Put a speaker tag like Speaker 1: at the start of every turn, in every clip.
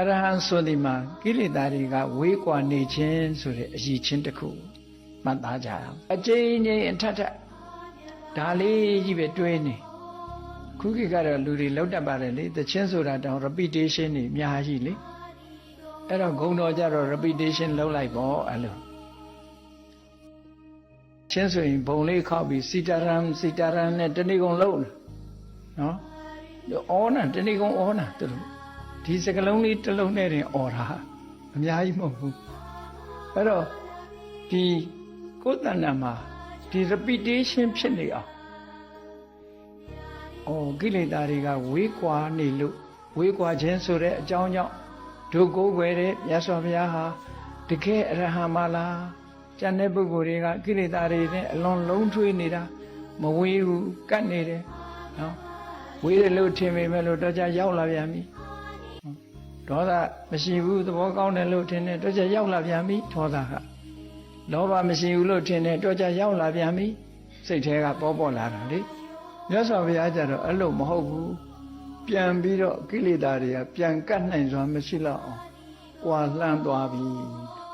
Speaker 1: အရဟံဆိုဒီမှာကိလေသာတွေကဝေးကွာနေခြင်းဆိုတဲ့အရည်ချင်းတစ်ခုမှတ်သားကြအောင်အကျဉ်းချင်းအထက်ထက်ဒါလေးကြီးပဲတွေးနေခုခေတ်ကတော့လူတွေလောက်တတ်ပါတယ်လေတချင်းဆိုတာတောင် repetition တွေအများကြီးလေအဲ့တော့ဂုံတော်ကြတော့ repetition လုပ်လိုက်ပေါ့အဲ့လိုချင်းဆိုရင်ဘုံလေးခောက်ပြီးစီတာရန်စီတာရန်နဲ့တဏိကုံလုံးနော်ဩနာတဏိကုံဩနာသူတို့ ဒီစကလုံးလေးတစ်လုံးနဲ့တင်ဩတာအများကြီးမဟုတ်ဘူးအဲ့တော့ဒီကိုယ်တဏ္ဍာမှာဒီ repetition ဖြစ်နေအောင်ဩကိလေသာတွေကဝေးကွာနေလို့ဝေးကွာခြင်းဆိုတဲ့အကြောင်းကြောင့်ဒုကိုးွယ်တဲ့မြတ်စွာဘုရားဟာတကယ်အရဟံမလားကျန်တဲ့ပုဂ္ဂိုလ်တွေကကိလေသာတွေနဲ့အလွန်လုံးထွေးနေတာမဝေးဘူးကတ်နေတယ်နော်ဝေးတယ်လို့ထင်ပေမဲ့လို့တော့ကြရောက်လာပြန်ပြီ ဒေါသမရှိဘူးသဘောကောင်းတယ်လို့ထင်တယ်တော့ကြရောက်လာပြန်ပြီဒေါသကလောဘမရှိဘူးလို့ထင်တယ်တော့ကြရောက်လာပြန်ပြီစိတ်ထဲကပေါ်ပေါ်လာတာလေမြတ်စွာဘုရားကြတော့အဲ့လိုမဟုတ်ဘူးပြန်ပြီးတော့ကိလေသာတွေကပြန်ကတ်နိုင်စွာမရှိတော့အောင်ကွာလှမ်းသွားပြီ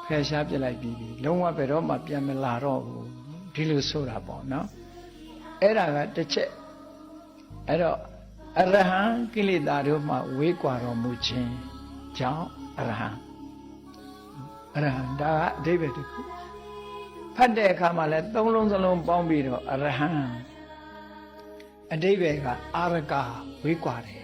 Speaker 1: ဖယ်ရှားပြလိုက်ပြီးပြီလုံးဝဘယ်တော့မှပြန်မလာတော့ဘူးဒီလိုဆိုတာပေါ့နော်အဲ့ဒါကတစ်ချက်အဲ့တော့အရဟံကိလေသာတို့မှဝေးကွာတော်မူခြင်း ကြောင့်အရဟံအရဟံဒါကအဓိပ္ပာယ်တစ်ခုဖတ်တဲ့အခါမှာလည်းသုံးလုံးစလုံးပေါင်းပြီးတော့အရဟံအဓိပ္ပာယ်ကအာရကဝေးကွာတယ်